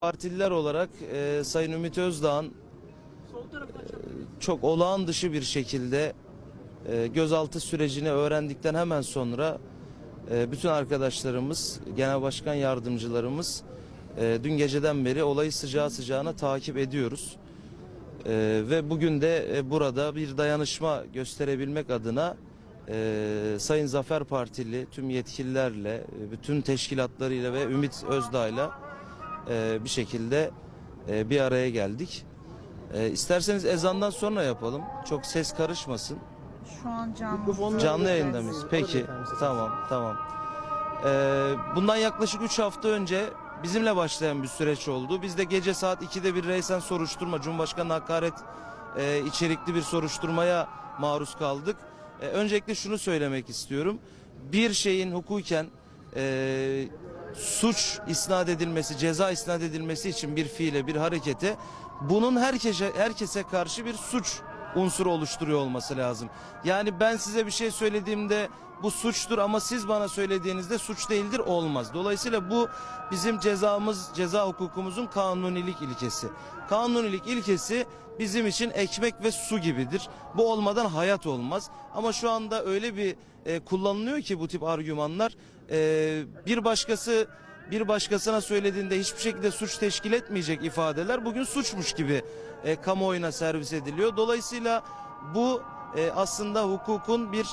Partililer olarak e, Sayın Ümit Özdağ'ın e, çok olağan dışı bir şekilde e, gözaltı sürecini öğrendikten hemen sonra e, bütün arkadaşlarımız, genel başkan yardımcılarımız e, dün geceden beri olayı sıcağı sıcağına takip ediyoruz. E, ve bugün de e, burada bir dayanışma gösterebilmek adına e, Sayın Zafer Partili tüm yetkililerle, e, bütün teşkilatlarıyla ve Ümit Özdağ'la e, bir şekilde e, bir araya geldik. E, isterseniz ezandan sonra yapalım. Çok ses karışmasın. Şu an canlı. Canlı yayında mıyız? Peki. Tamam, tamam. Ee, bundan yaklaşık 3 hafta önce bizimle başlayan bir süreç oldu. Biz de gece saat 2'de bir reysen soruşturma, Cumhurbaşkanı hakaret e, içerikli bir soruşturmaya maruz kaldık. E, öncelikle şunu söylemek istiyorum. Bir şeyin hukuken e, suç isnat edilmesi, ceza isnat edilmesi için bir fiile, bir harekete bunun herkese herkese karşı bir suç unsuru oluşturuyor olması lazım. Yani ben size bir şey söylediğimde bu suçtur ama siz bana söylediğinizde suç değildir olmaz. Dolayısıyla bu bizim cezamız, ceza hukukumuzun kanunilik ilkesi. Kanunilik ilkesi bizim için ekmek ve su gibidir. Bu olmadan hayat olmaz. Ama şu anda öyle bir e, kullanılıyor ki bu tip argümanlar e, bir başkası bir başkasına söylediğinde hiçbir şekilde suç teşkil etmeyecek ifadeler bugün suçmuş gibi e, kamuoyuna servis ediliyor. Dolayısıyla bu e, aslında hukukun bir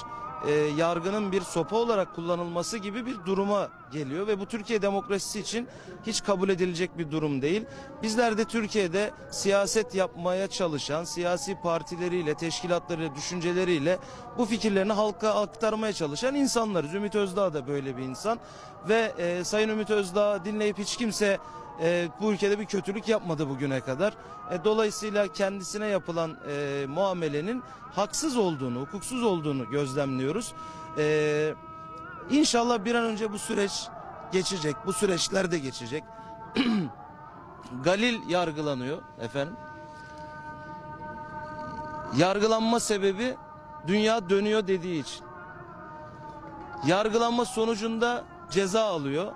e, yargının bir sopa olarak kullanılması gibi bir duruma geliyor ve bu Türkiye demokrasisi için hiç kabul edilecek bir durum değil. Bizler de Türkiye'de siyaset yapmaya çalışan siyasi partileriyle, teşkilatlarıyla, düşünceleriyle bu fikirlerini halka aktarmaya çalışan insanlarız. Ümit Özdağ da böyle bir insan ve e, Sayın Ümit Özdağ dinleyip hiç kimse e, bu ülkede bir kötülük yapmadı bugüne kadar. E, dolayısıyla kendisine yapılan e, muamelenin haksız olduğunu, hukuksuz olduğunu gözlemliyoruz. E, inşallah bir an önce bu süreç geçecek, bu süreçler de geçecek. Galil yargılanıyor efendim. Yargılanma sebebi dünya dönüyor dediği için. Yargılanma sonucunda ceza alıyor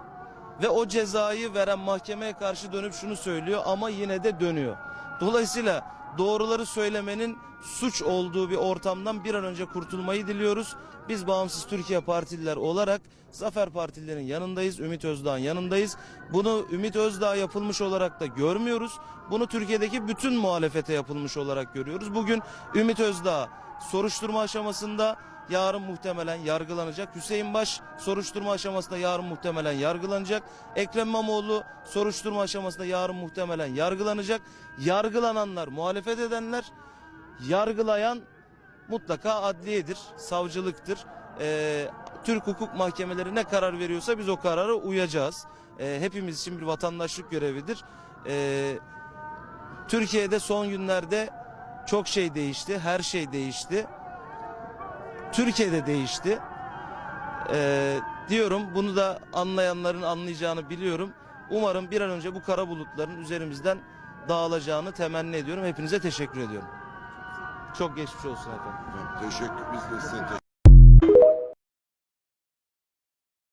ve o cezayı veren mahkemeye karşı dönüp şunu söylüyor ama yine de dönüyor. Dolayısıyla doğruları söylemenin suç olduğu bir ortamdan bir an önce kurtulmayı diliyoruz. Biz Bağımsız Türkiye Partililer olarak Zafer Partililerin yanındayız, Ümit Özdağ'ın yanındayız. Bunu Ümit Özdağ yapılmış olarak da görmüyoruz. Bunu Türkiye'deki bütün muhalefete yapılmış olarak görüyoruz. Bugün Ümit Özdağ soruşturma aşamasında yarın muhtemelen yargılanacak. Hüseyin Baş soruşturma aşamasında yarın muhtemelen yargılanacak. Ekrem İmamoğlu soruşturma aşamasında yarın muhtemelen yargılanacak. Yargılananlar, muhalefet edenler, yargılayan mutlaka adliyedir, savcılıktır. Ee, Türk hukuk mahkemeleri ne karar veriyorsa biz o karara uyacağız. Ee, hepimiz için bir vatandaşlık görevidir. Ee, Türkiye'de son günlerde çok şey değişti, her şey değişti. Türkiye'de değişti. Ee, diyorum bunu da anlayanların anlayacağını biliyorum. Umarım bir an önce bu kara bulutların üzerimizden dağılacağını temenni ediyorum. Hepinize teşekkür ediyorum. Çok geçmiş olsun efendim. Teşekkür biz de size